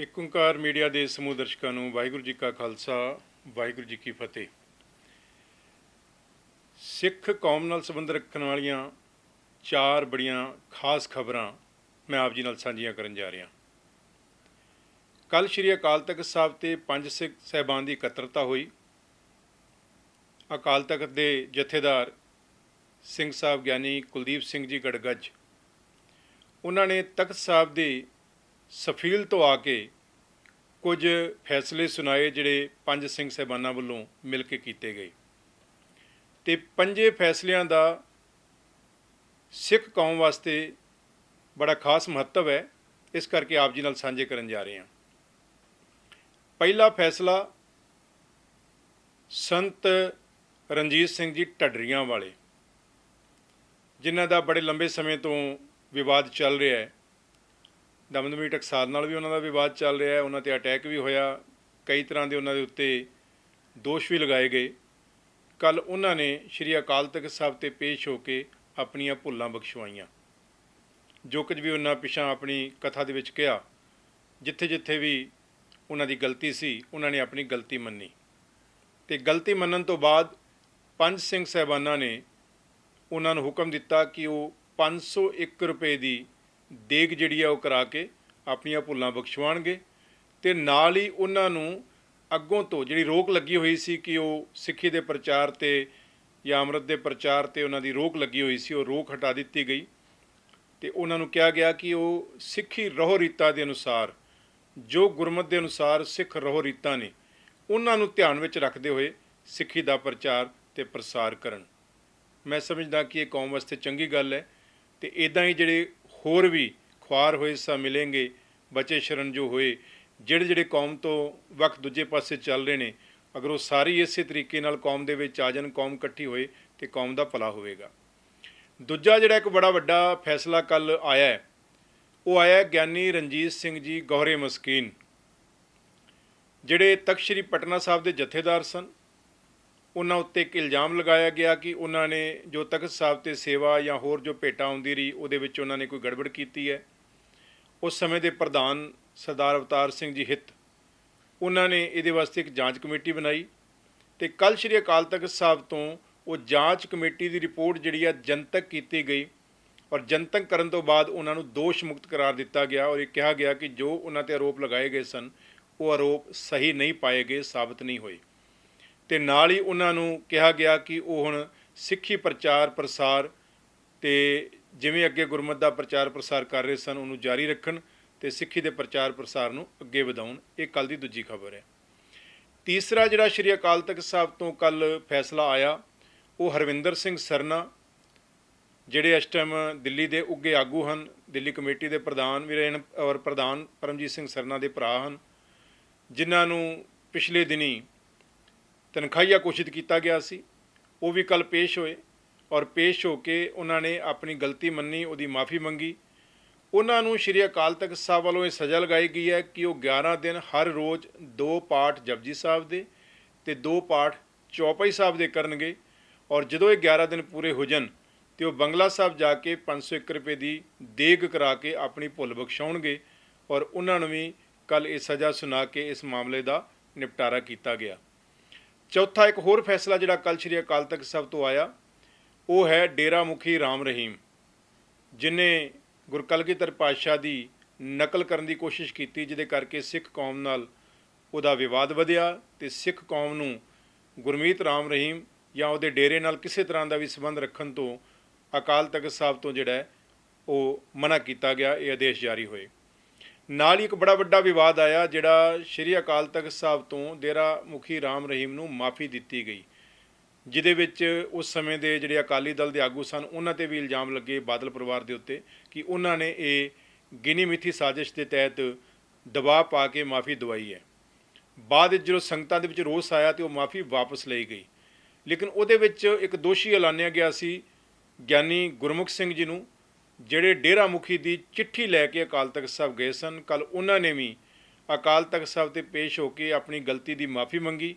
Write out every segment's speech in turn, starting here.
ਇੱਕ ਓੰਕਾਰ ਮੀਡੀਆ ਦੇ ਸਮੂਹ ਦਰਸ਼ਕਾਂ ਨੂੰ ਵਾਹਿਗੁਰੂ ਜੀ ਕਾ ਖਾਲਸਾ, ਵਾਹਿਗੁਰੂ ਜੀ ਕੀ ਫਤਿਹ। ਸਿੱਖ ਕੌਮ ਨਾਲ ਸੰਬੰਧ ਰੱਖਣ ਵਾਲੀਆਂ ਚਾਰ ਬੜੀਆਂ ਖਾਸ ਖਬਰਾਂ ਮੈਂ ਆਪ ਜੀ ਨਾਲ ਸਾਂਝੀਆਂ ਕਰਨ ਜਾ ਰਿਹਾ। ਕੱਲ ਸ਼੍ਰੀ ਅਕਾਲ ਤਖਤ ਸਾਹਿਬ ਤੇ ਪੰਜ ਸਿੱਖ ਸਹਿਬਾਨ ਦੀ ਇਕੱਤਰਤਾ ਹੋਈ। ਅਕਾਲ ਤਖਤ ਦੇ ਜਥੇਦਾਰ ਸਿੰਘ ਸਾਹਿਬ ਗਿਆਨੀ ਕੁਲਦੀਪ ਸਿੰਘ ਜੀ ਗੜਗੱਜ, ਉਹਨਾਂ ਨੇ ਤਖਤ ਸਾਹਿਬ ਦੀ ਸਫੀਲ ਤੋਂ ਆ ਕੇ ਕੁਝ ਫੈਸਲੇ ਸੁਣਾਏ ਜਿਹੜੇ ਪੰਜ ਸਿੰਘ ਸਹਿਬਾਨਾਂ ਵੱਲੋਂ ਮਿਲ ਕੇ ਕੀਤੇ ਗਏ। ਤੇ ਪੰਜੇ ਫੈਸਲਿਆਂ ਦਾ ਸਿੱਖ ਕੌਮ ਵਾਸਤੇ ਬੜਾ ਖਾਸ ਮਹੱਤਵ ਹੈ। ਇਸ ਕਰਕੇ ਆਪ ਜੀ ਨਾਲ ਸਾਂਝੇ ਕਰਨ ਜਾ ਰਹੇ ਹਾਂ। ਪਹਿਲਾ ਫੈਸਲਾ ਸੰਤ ਰਣਜੀਤ ਸਿੰਘ ਜੀ ਢੱਡਰੀਆਂ ਵਾਲੇ, ਜਿਨ੍ਹਾਂ ਦਾ ਬੜੇ ਲੰਬੇ ਸਮੇਂ ਤੋਂ ਵਿਵਾਦ ਚੱਲ ਰਿਹਾ ਹੈ। ਦਮਦਮੀ ਟਕਸਾਲ ਨਾਲ ਵੀ ਉਹਨਾਂ ਦਾ ਵਿਵਾਦ ਚੱਲ ਰਿਹਾ ਹੈ, ਉਹਨਾਂ ਤੇ ਅਟੈਕ ਵੀ ਹੋਇਆ। ਕਈ ਤਰ੍ਹਾਂ ਦੇ ਉਹਨਾਂ ਦੇ ਉੱਤੇ ਦੋਸ਼ ਵੀ ਲਗਾਏ ਗਏ। ਕੱਲ ਉਹਨਾਂ ਨੇ ਸ਼੍ਰੀ ਅਕਾਲ ਤਖਤ ਸਾਹਿਬ ਤੇ ਪੇਸ਼ ਹੋ ਕੇ ਆਪਣੀਆਂ ਭੁੱਲਾਂ ਬਖਸ਼ਵਾਈਆਂ। ਜੋ ਕੁਝ ਵੀ ਉਹਨਾਂ ਪਿਛਾਂ ਆਪਣੀ ਕਥਾ ਦੇ ਵਿੱਚ ਕਿਹਾ ਜਿੱਥੇ ਜਿੱਥੇ ਵੀ ਉਹਨਾਂ ਦੀ ਗਲਤੀ ਸੀ, ਉਹਨਾਂ ਨੇ ਆਪਣੀ ਗਲਤੀ ਮੰਨੀ। ਤੇ ਗਲਤੀ ਮੰਨਣ ਤੋਂ ਬਾਅਦ ਪੰਜ ਸਿੰਘ ਸਹਿਬਾਨਾਂ ਨੇ ਉਹਨਾਂ ਨੂੰ ਹੁਕਮ ਦਿੱਤਾ ਕਿ ਉਹ 501 ਰੁਪਏ ਦੀ ਦੇਗ ਜਿਹੜੀ ਆ ਉਹ ਕਰਾ ਕੇ ਆਪਣੀਆਂ ਭੁੱਲਾਂ ਬਖਸ਼ਵਾਉਣਗੇ ਤੇ ਨਾਲ ਹੀ ਉਹਨਾਂ ਨੂੰ ਅੱਗੋਂ ਤੋਂ ਜਿਹੜੀ ਰੋਕ ਲੱਗੀ ਹੋਈ ਸੀ ਕਿ ਉਹ ਸਿੱਖੀ ਦੇ ਪ੍ਰਚਾਰ ਤੇ ਜਾਂ ਅੰਮ੍ਰਿਤ ਦੇ ਪ੍ਰਚਾਰ ਤੇ ਉਹਨਾਂ ਦੀ ਰੋਕ ਲੱਗੀ ਹੋਈ ਸੀ, ਉਹ ਰੋਕ ਹਟਾ ਦਿੱਤੀ ਗਈ। ਤੇ ਉਹਨਾਂ ਨੂੰ ਕਿਹਾ ਗਿਆ ਕਿ ਉਹ ਸਿੱਖੀ ਰਹੋ ਰੀਤਾਂ ਦੇ ਅਨੁਸਾਰ, ਜੋ ਗੁਰਮਤ ਦੇ ਅਨੁਸਾਰ ਸਿੱਖ ਰਹੋ ਰੀਤਾਂ ਨੇ, ਉਹਨਾਂ ਨੂੰ ਧਿਆਨ ਵਿੱਚ ਰੱਖਦੇ ਹੋਏ ਸਿੱਖੀ ਦਾ ਪ੍ਰਚਾਰ ਤੇ ਪ੍ਰਸਾਰ ਕਰਨ। ਮੈਂ ਸਮਝਦਾ ਕਿ ਇਹ ਕੌਮ ਵਾਸਤੇ ਚੰਗੀ ਗੱਲ ਹੈ ਤੇ ਇਦਾਂ ਹੀ ਜਿਹੜੇ ਹੋਰ ਵੀ ਖੁਆਰ ਹੋਏ ਸਾ ਮਿਲेंगे ਬਚੇ ਸ਼ਰਨ ਜੋ ਹੋਏ। ਜਿਹੜੇ ਜਿਹੜੇ ਕੌਮ ਤੋਂ ਵਕਤ ਦੂਜੇ ਪਾਸੇ ਚੱਲ ਰਹੇ ਨੇ, ਅਗਰ ਉਹ ਸਾਰੀ ਇਸੇ ਤਰੀਕੇ ਨਾਲ ਕੌਮ ਦੇ ਵਿੱਚ ਆ ਜਾਣ, ਕੌਮ ਇਕੱਠੀ ਹੋਏ ਤੇ ਕੌਮ ਦਾ ਭਲਾ ਹੋਵੇਗਾ। ਦੂਜਾ ਜਿਹੜਾ ਇੱਕ ਬੜਾ ਵੱਡਾ ਫੈਸਲਾ ਕੱਲ ਆਇਆ ਹੈ, ਉਹ ਆਇਆ ਗਿਆਨੀ ਰਣਜੀਤ ਸਿੰਘ ਜੀ ਗੋਹਰੇ ਮਸਕੀਨ। ਜਿਹੜੇ ਤਖਤ ਸ੍ਰੀ ਪਟਨਾ ਸਾਹਿਬ ਦੇ ਜਥੇਦਾਰ ਸਨ ਉਹਨਾਂ ਉੱਤੇ ਇੱਕ ਇਲਜ਼ਾਮ ਲਗਾਇਆ ਗਿਆ ਕਿ ਉਹਨਾਂ ਨੇ ਜੋ ਤਖਤ ਸਾਹਿਬ ਤੇ ਸੇਵਾ ਜਾਂ ਹੋਰ ਜੋ ਭੇਟਾ ਆਉਂਦੀ ਰਹੀ, ਉਹਦੇ ਵਿੱਚ ਉਹਨਾਂ ਨੇ ਕੋਈ ਗੜਬੜ ਕੀਤੀ ਹੈ। ਉਸ ਸਮੇਂ ਦੇ ਪ੍ਰਧਾਨ ਸਰਦਾਰ ਅਵਤਾਰ ਸਿੰਘ ਜੀ ਹਿੱਤ, ਉਹਨਾਂ ਨੇ ਇਹਦੇ ਵਾਸਤੇ ਇੱਕ ਜਾਂਚ ਕਮੇਟੀ ਬਣਾਈ ਤੇ ਕੱਲ ਸ਼੍ਰੀ ਅਕਾਲ ਤਖਤ ਸਾਹਿਬ ਤੋਂ ਉਹ ਜਾਂਚ ਕਮੇਟੀ ਦੀ ਰਿਪੋਰਟ ਜਿਹੜੀ ਆ ਜਨਤਕ ਕੀਤੀ ਗਈ ਔਰ ਜਨਤਕ ਕਰਨ ਤੋਂ ਬਾਅਦ ਉਹਨਾਂ ਨੂੰ ਦੋਸ਼ ਮੁਕਤ ਕਰਾਰ ਦਿੱਤਾ ਗਿਆ ਔਰ ਇਹ ਕਿਹਾ ਗਿਆ ਕਿ ਜੋ ਉਹਨਾਂ ਤੇ ਆਰੋਪ ਲਗਾਏ ਗਏ ਸਨ, ਉਹ ਆਰੋਪ ਸਹੀ ਨਹੀਂ ਪਾਏ ਗਏ, ਸਾਬਤ ਨਹੀਂ ਹੋਏ। ਤੇ ਨਾਲ ਹੀ ਉਹਨਾਂ ਨੂੰ ਕਿਹਾ ਗਿਆ ਕਿ ਉਹ ਹੁਣ ਸਿੱਖੀ ਪ੍ਰਚਾਰ ਪ੍ਰਸਾਰ ਤੇ ਜਿਵੇਂ ਅੱਗੇ ਗੁਰਮਤ ਦਾ ਪ੍ਰਚਾਰ ਪ੍ਰਸਾਰ ਕਰ ਰਹੇ ਸਨ, ਉਹਨੂੰ ਜਾਰੀ ਰੱਖਣ ਤੇ ਸਿੱਖੀ ਦੇ ਪ੍ਰਚਾਰ ਪ੍ਰਸਾਰ ਨੂੰ ਅੱਗੇ ਵਧਾਉਣ। ਇਹ ਕੱਲ ਦੀ ਦੂਜੀ ਖਬਰ ਹੈ। ਤੀਸਰਾ ਜਿਹੜਾ ਸ਼੍ਰੀ ਅਕਾਲ ਤਖਤ ਸਾਹਿਬ ਤੋਂ ਕੱਲ ਫੈਸਲਾ ਆਇਆ, ਉਹ ਹਰਵਿੰਦਰ ਸਿੰਘ ਸਰਨਾ, ਜਿਹੜੇ ਇਸ ਟਾਈਮ ਦਿੱਲੀ ਦੇ ਉੱਗੇ ਆਗੂ ਹਨ, ਦਿੱਲੀ ਕਮੇਟੀ ਦੇ ਪ੍ਰਧਾਨ ਵੀ ਰਹੇ ਹਨ ਔਰ ਪ੍ਰਧਾਨ ਪਰਮਜੀਤ ਸਿੰਘ ਸਰਨਾ ਦੇ ਭਰਾ ਹਨ, ਜਿਨ੍ਹਾਂ ਨੂੰ ਪਿਛਲੇ ਦਿਨੀ ਤਨਖਾਹੀਆ ਘੋਸ਼ਿਤ ਕੀਤਾ ਗਿਆ ਸੀ। ਉਹ ਵੀ ਕੱਲ ਪੇਸ਼ ਹੋਏ ਔਰ ਪੇਸ਼ ਹੋ ਕੇ ਉਹਨਾਂ ਨੇ ਆਪਣੀ ਗਲਤੀ ਮੰਨੀ, ਉਹਦੀ ਮਾਫੀ ਮੰਗੀ। ਉਹਨਾਂ ਨੂੰ ਸ਼੍ਰੀ ਅਕਾਲ ਤਖਤ ਸਾਹਿਬ ਵੱਲੋਂ ਇਹ ਸਜ਼ਾ ਲਗਾਈ ਗਈ ਹੈ ਕਿ ਉਹ 11 ਦਿਨ ਹਰ ਰੋਜ਼ ਦੋ ਪਾਠ ਜਪਜੀ ਸਾਹਿਬ ਦੇ ਤੇ ਦੋ ਪਾਠ ਚੌਪਈ ਸਾਹਿਬ ਦੇ ਕਰਨਗੇ ਔਰ ਜਦੋਂ ਇਹ 11 ਦਿਨ ਪੂਰੇ ਹੋ ਜਾਣ ਤੇ ਉਹ ਬੰਗਲਾ ਸਾਹਿਬ ਜਾ ਕੇ 501 ਰੁਪਏ ਦੀ ਦੇਗ ਕਰਾ ਕੇ ਆਪਣੀ ਭੁੱਲ ਬਖਸ਼ਾਉਣਗੇ ਔਰ ਉਹਨਾਂ ਨੂੰ ਵੀ ਕੱਲ ਇਹ ਸਜ਼ਾ ਸੁਣਾ ਕੇ ਇਸ ਮਾਮਲੇ ਦਾ ਨਿਪਟਾਰਾ ਕੀਤਾ ਗਿਆ। ਚੌਥਾ ਇੱਕ ਹੋਰ ਫੈਸਲਾ ਜਿਹੜਾ ਕੱਲ ਸ਼੍ਰੀ ਅਕਾਲ ਤਖਤ ਸਾਹਿਬ ਤੋਂ ਆਇਆ, ਉਹ ਹੈ ਡੇਰਾ ਮੁਖੀ ਰਾਮ ਰਹੀਮ, ਜਿਨੇ ਗੁਰਕਲਗੀਧਰ ਪਾਤਸ਼ਾਹ ਦੀ ਨਕਲ ਕਰਨ ਦੀ ਕੋਸ਼ਿਸ਼ ਕੀਤੀ, ਜਿਹਦੇ ਕਰਕੇ ਸਿੱਖ ਕੌਮ ਨਾਲ ਉਹਦਾ ਵਿਵਾਦ ਵਧਿਆ ਤੇ ਸਿੱਖ ਕੌਮ ਨੂੰ ਗੁਰਮੀਤ ਰਾਮ ਰਹੀਮ ਜਾਂ ਉਹਦੇ ਡੇਰੇ ਨਾਲ ਕਿਸੇ ਤਰ੍ਹਾਂ ਦਾ ਵੀ ਸੰਬੰਧ ਰੱਖਣ ਤੋਂ ਅਕਾਲ ਤਖਤ ਸਾਹਿਬ ਤੋਂ ਜਿਹੜਾ ਉਹ ਮਨਾ ਕੀਤਾ ਗਿਆ, ਇਹ ਆਦੇਸ਼ ਜਾਰੀ ਹੋਏ। ਨਾਲ ਹੀ ਇੱਕ ਬੜਾ ਵੱਡਾ ਵਿਵਾਦ ਆਇਆ, ਜਿਹੜਾ ਸ਼੍ਰੀ ਅਕਾਲ ਤਖਤ ਸਾਹਿਬ ਤੋਂ ਡੇਰਾ ਮੁਖੀ ਰਾਮ ਰਹੀਮ ਨੂੰ ਮਾਫੀ ਦਿੱਤੀ ਗਈ, ਜਿਹਦੇ ਵਿੱਚ ਉਸ ਸਮੇਂ ਦੇ ਜਿਹੜੇ ਅਕਾਲੀ ਦਲ ਦੇ ਆਗੂ ਸਨ, ਉਹਨਾਂ ਤੇ ਵੀ ਇਲਜ਼ਾਮ ਲੱਗੇ ਬਾਦਲ ਪਰਿਵਾਰ ਦੇ ਉੱਤੇ ਕਿ ਉਹਨਾਂ ਨੇ ਇਹ ਗਿਨੀ ਮਿੱਥੀ ਸਾਜ਼ਿਸ਼ ਦੇ ਤਹਿਤ ਦਬਾਅ ਪਾ ਕੇ ਮਾਫੀ ਦਵਾਈ ਹੈ। ਬਾਅਦ ਵਿੱਚ ਜਦੋਂ ਸੰਗਤਾਂ ਦੇ ਵਿੱਚ ਰੋਸ ਆਇਆ ਤੇ ਉਹ ਮਾਫੀ ਵਾਪਸ ਲਈ ਗਈ। ਲੇਕਿਨ ਉਹਦੇ ਵਿੱਚ ਇੱਕ ਦੋਸ਼ੀ ਐਲਾਨਿਆ ਗਿਆ ਸੀ, ਗਿਆਨੀ ਗੁਰਮੁਖ ਸਿੰਘ ਜੀ ਨੂੰ ਜਿਹੜੇ ਡੇਰਾ ਮੁਖੀ ਦੀ ਚਿੱਠੀ ਲੈ ਕੇ ਅਕਾਲ ਤਖਤ ਸਾਹਿਬ ਗਏ ਸਨ ਕੱਲ ਉਹਨਾਂ ਨੇ ਵੀ ਅਕਾਲ ਤਖਤ ਸਾਹਿਬ ਤੇ ਪੇਸ਼ ਹੋ ਕੇ ਆਪਣੀ ਗਲਤੀ ਦੀ ਮਾਫੀ ਮੰਗੀ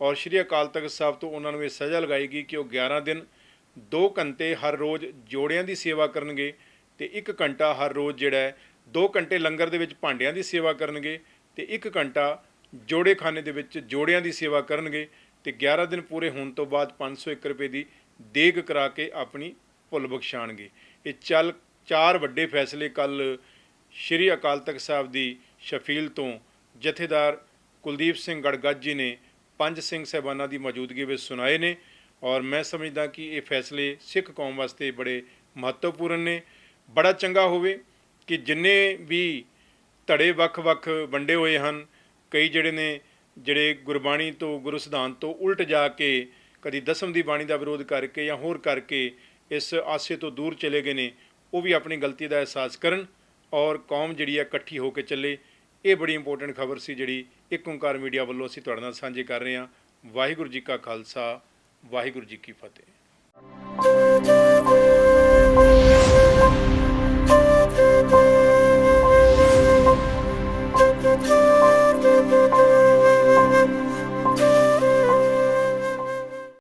ਔਰ ਸ਼੍ਰੀ ਅਕਾਲ ਤਖਤ ਸਾਹਿਬ ਤੋਂ ਉਹਨਾਂ ਨੂੰ ਇਹ ਸਜ਼ਾ ਲਗਾਈ ਗਈ ਕਿ ਉਹ 11 ਦਿਨ 2 ਘੰਟੇ ਹਰ ਰੋਜ਼ ਜੋੜਿਆਂ ਦੀ ਸੇਵਾ ਕਰਨਗੇ ਤੇ 1 ਘੰਟਾ ਹਰ ਰੋਜ਼ ਜਿਹੜਾ ਹੈ 2 ਘੰਟੇ ਲੰਗਰ ਦੇ ਵਿੱਚ ਭਾਂਡਿਆਂ ਦੀ ਸੇਵਾ ਕਰਨਗੇ ਤੇ 1 ਘੰਟਾ ਜੋੜੇਖਾਨੇ ਦੇ ਵਿੱਚ ਜੋੜਿਆਂ ਦੀ ਸੇਵਾ ਕਰਨਗੇ ਤੇ 11 ਦਿਨ ਪੂਰੇ ਹੋਣ ਤੋਂ ਬਾਅਦ 501 ਰੁਪਏ ਦੀ ਦੇਗ ਕਰਾ ਕੇ ਆਪਣੀ ਭੁੱਲ ਬਖਸ਼ਾਣਗੇ। ਇਹ ਚੱਲ ਚਾਰ ਵੱਡੇ ਫੈਸਲੇ ਕੱਲ ਸ਼੍ਰੀ ਅਕਾਲ ਤਖਤ ਸਾਹਿਬ ਦੀ ਸ਼ਫੀਲ ਤੋਂ ਜਥੇਦਾਰ ਕੁਲਦੀਪ ਸਿੰਘ ਗੜਗੱਜ ਜੀ ਨੇ ਪੰਜ ਸਿੰਘ ਸਹਿਬਾਨਾਂ ਦੀ ਮੌਜੂਦਗੀ ਵਿੱਚ ਸੁਣਾਏ ਨੇ ਔਰ ਮੈਂ ਸਮਝਦਾ ਕਿ ਇਹ ਫੈਸਲੇ ਸਿੱਖ ਕੌਮ ਵਾਸਤੇ ਬੜੇ ਮਹੱਤਵਪੂਰਨ ਨੇ। ਬੜਾ ਚੰਗਾ ਹੋਵੇ ਕਿ ਜਿੰਨੇ ਵੀ ਧੜੇ ਵੱਖ-ਵੱਖ ਵੰਡੇ ਹੋਏ ਹਨ, ਕਈ ਜਿਹੜੇ ਨੇ ਜਿਹੜੇ ਗੁਰਬਾਣੀ ਤੋਂ, ਗੁਰੂ ਸਿਧਾਂਤ ਤੋਂ ਉਲਟ ਜਾ ਕੇ ਕਦੀ ਦਸਮ ਦੀ ਬਾਣੀ ਦਾ ਵਿਰੋਧ ਕਰਕੇ ਜਾਂ ਹੋਰ ਕਰਕੇ ਇਸ ਆਸੇ ਤੋਂ ਦੂਰ ਚਲੇ ਗਏ ਨੇ, ਉਹ ਵੀ ਆਪਣੀ ਗਲਤੀ ਦਾ ਅਹਿਸਾਸ ਕਰਨ ਔਰ ਕੌਮ ਜਿਹੜੀ ਹੈ ਇਕੱਠੀ ਹੋ ਕੇ ਚੱਲੇ। ਇਹ ਬੜੀ ਇੰਪੋਰਟੈਂਟ ਖਬਰ ਸੀ ਜਿਹੜੀ ਇੱਕ ਓਂਕਾਰ ਮੀਡੀਆ ਵੱਲੋਂ ਅਸੀਂ ਤੁਹਾਡੇ ਨਾਲ ਸਾਂਝੀ ਕਰ ਰਹੇ ਹਾਂ। ਵਾਹਿਗੁਰੂ ਜੀ ਕਾ ਖਾਲਸਾ, ਵਾਹਿਗੁਰੂ ਜੀ ਕੀ ਫਤਿਹ।